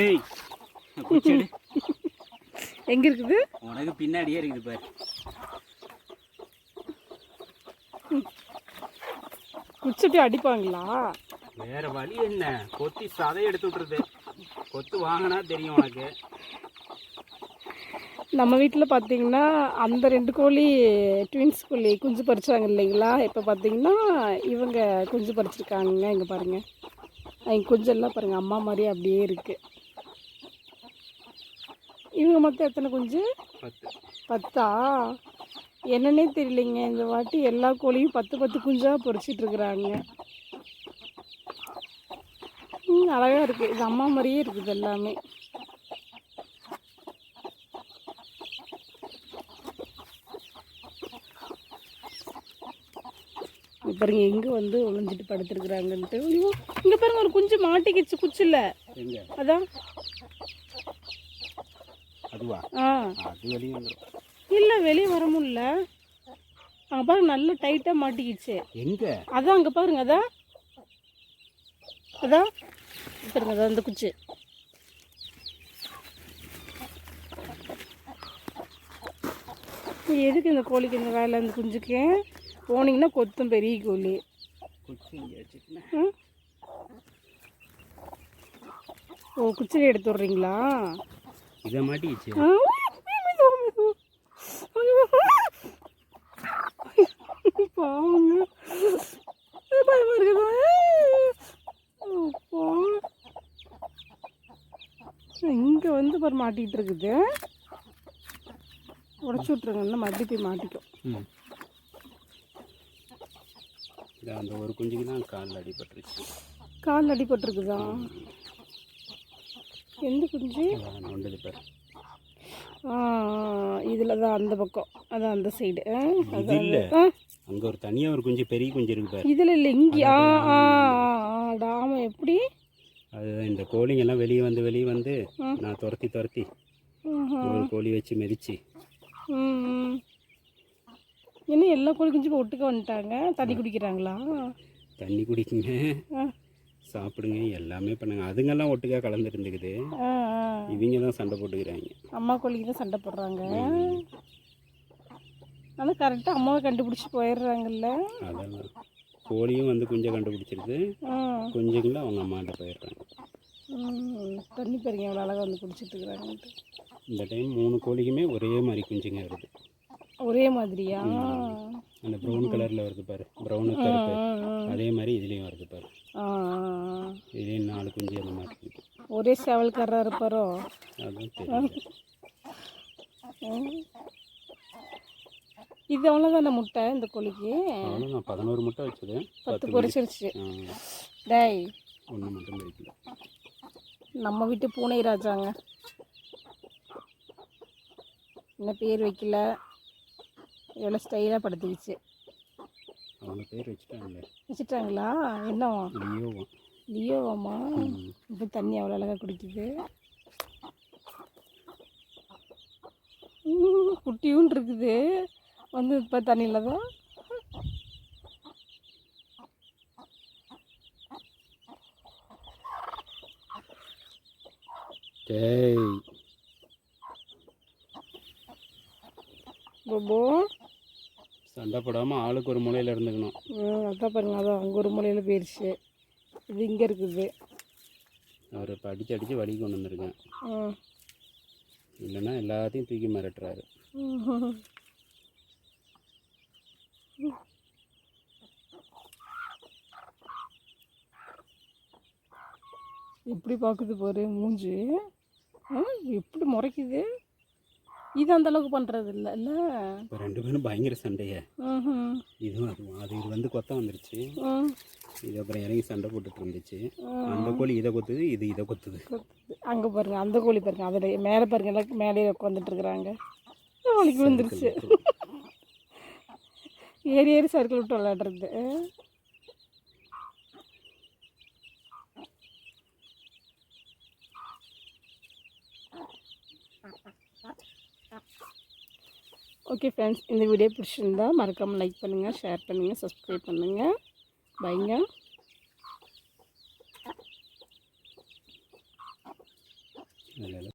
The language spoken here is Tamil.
ஏய் குச்சி எடு. எங்கே இருக்குது? உனக்கு பின்னாடியே இருக்குது பாரு. குச்சிட்டு அடிப்பாங்களா? வேற வழி என்ன? கொத்தி சதை எடுத்து விட்டுருது கொத்து வாங்கினா தெரியும் உனக்கு. நம்ம வீட்டில் பார்த்தீங்கன்னா அந்த ரெண்டு கோழி ட்வின்ஸ் கோழி குஞ்சு பறிச்சாங்க இல்லைங்களா? இப்போ பார்த்தீங்கன்னா இவங்க குஞ்சு பறிச்சிருக்காங்க இங்கே பாருங்கள் அவங்க குஞ்செல்லாம் பாருங்கள் அம்மா மாதிரியே அப்படியே இருக்குது இவங்க மொத்தம் எத்தனை குஞ்சு? பத்து. என்னன்னே தெரியலைங்க. இந்த வாட்டி எல்லா கோழியும் பத்து பத்து குஞ்சாக பொறிச்சிட்டு இருக்கிறாங்க. ம் அழகாக இருக்குது இது அம்மா மாதிரியே இருக்குது எல்லாமே. பாருங்க எங்கே வந்து ஒளிஞ்சிட்டு படுத்துருக்குறாங்கன்ட்டு. இங்கே பாருங்க ஒரு குஞ்சு மாட்டிக்கிச்சு குச்சில்ல அதான். அதுவா? ஆ. அது வெளியே வந்துடும் இல்லை வெளியே வர முடியல. அங்கே பாருங்க நல்லா டைட்டாக மாட்டிக்கிச்சு. எங்க? அதான் அங்கே பாருங்க அதான் அதான் பாருங்க அதான் அந்த குச்சி. எதுக்கு இந்த கோழிக்கு இந்த வேலை இந்த குஞ்சுக்கு? போனீங்கன்னா கொத்தும் பெரிய கோழி? ஓ குச்சியில் எடுத்து விட்றீங்களா? பயமா இருக்குதா? அப்பா. இங்க வந்து பாரு மாட்டிட்டு இருக்குது உடச்சி விட்ருங்கன்னா மறுபடியும் போய் மாட்டிக்கும் அந்த ஒரு குஞ்சுக்கு தான் காலில் அடிபட்டுருச்சு கால் அடிபட்டிருக்குதா எந்த குஞ்சு. இதில் தான் அந்த பக்கம். அதான் அந்த சைடு அங்கே ஒரு தனியாக ஒரு குஞ்சு பெரிய குஞ்சு இருக்கு பாரு. இதில் இல்லை இங்கே. ஆ ஆ டாம எப்படி? அதுதான் இந்த கோழிங்கெல்லாம் வெளியே வந்து வெளியே வந்து. நான் துரத்தி துரத்தி. ஒரு கோழி வச்சு மிதிச்சு. என்ன எல்லா கோழி குஞ்சு இப்போ ஒட்டுக்க வந்துட்டாங்க? தண்ணி குடிக்கிறாங்களா? தண்ணி குடிக்குங்க. சாப்பிடுங்க எல்லாமே பண்ணுங்க. அதுங்கெல்லாம் ஒட்டுக்கா கலந்து இருந்துக்குது. இவங்க தான் சண்டை போட்டுக்கிறாங்க. அம்மா கோழிக்கு தான் சண்டை போடுறாங்க. ஆனால் கரெக்டாக அம்மாவை கண்டுபிடிச்சி போயிடுறாங்கல்ல. அதெல்லாம். கோழியும் வந்து குஞ்சை கண்டுபிடிச்சிருது. ஆ. குஞ்சுங்களும் அவங்க அம்மாட்ட போயிடுறாங்க. தண்ணி பாருங்க எவ்வளோ அழகாக வந்து குடிச்சிட்டு இருக்கிறாங்கன்ட்டு. இந்த டைம் மூணு கோழிக்குமே ஒரே மாதிரி குஞ்சுங்க வருது. ஒரே மாதிரியா? அந்த ப்ரௌன் கலரில் வருது பாரு. ப்ரௌனு கருப்பு. அதே மாதிரி இதுலேயும் வருது பாரு. இதுலேயும் நாலு குஞ்சு அந்த மாதிரி. ஒரே சேவல்காரராக இருப்பாரோ? ம். இது அவ்வளோதானே முட்டை இந்த கோழிக்கு? அவ்வளோ நான் பதினோரு முட்டை வச்சது. பத்து பொரிச்சிருச்சு. ஆ, டேய். ஒன்று மட்டும் வைக்கல நம்ம வீட்டு பூனை ராஜாங்க. என்ன பேர் வைக்கல? எவ்வளோ ஸ்டைலாக படுத்துக்கிச்சு. அவங்க பேர் வச்சுட்டாங்களே. வச்சுட்டாங்களா? என்னவா? லியோவா. லியோவாம்மா. இப்போ தண்ணி அவ்வளோ அழகாக குடிக்குது. குட்டியும் இருக்குது. வந்து இப்போ தண்ணியில் தான் டேய். போபோ சண்டை போடாமல் ஆளுக்கு ஒரு மூலையில் இருந்துக்கணும். அதான் பாருங்க அதான் அங்கே ஒரு மூலையில் போயிடுச்சு இது இங்கே இருக்குது. அவர் இப்போ அடித்து அடித்து வழி கொண்டு வந்திருக்கேன். இல்லைன்னா எல்லாத்தையும் தூக்கி மிரட்டுறாரு. எப்படி பார்க்குது பாரு மூஞ்சி. எப்படி முறைக்குது? இது அந்த அளவுக்கு பண்ணுறது இல்லை இல்லை? இப்போ ரெண்டு பேரும் பயங்கர சண்டையை. இதுவும் அதுவும் அது இது வந்து கொத்த வந்துருச்சு. இது அப்புறம் இறங்கி சண்டை போட்டுட்டு இருந்துச்சு. அந்த கோழி இதை கொத்துது இது இதை கொத்துது. அங்கே பாருங்க அந்த கோழி பாருங்க அதில் மேலே பாருங்க எல்லாம் மேலே உட்காந்துட்டு இருக்கிறாங்க. கோழிக்கு விழுந்துருச்சு. ஏறி ஏறி சர்க்கிள் விட்டு விளையாடுறது. ஓகே ஃப்ரெண்ட்ஸ் இந்த வீடியோ பிடிச்சிருந்தா மறக்காமல் லைக் பண்ணுங்கள் ஷேர் பண்ணுங்கள் சப்ஸ்கிரைப் பண்ணுங்கள் பைங்க இல்லை.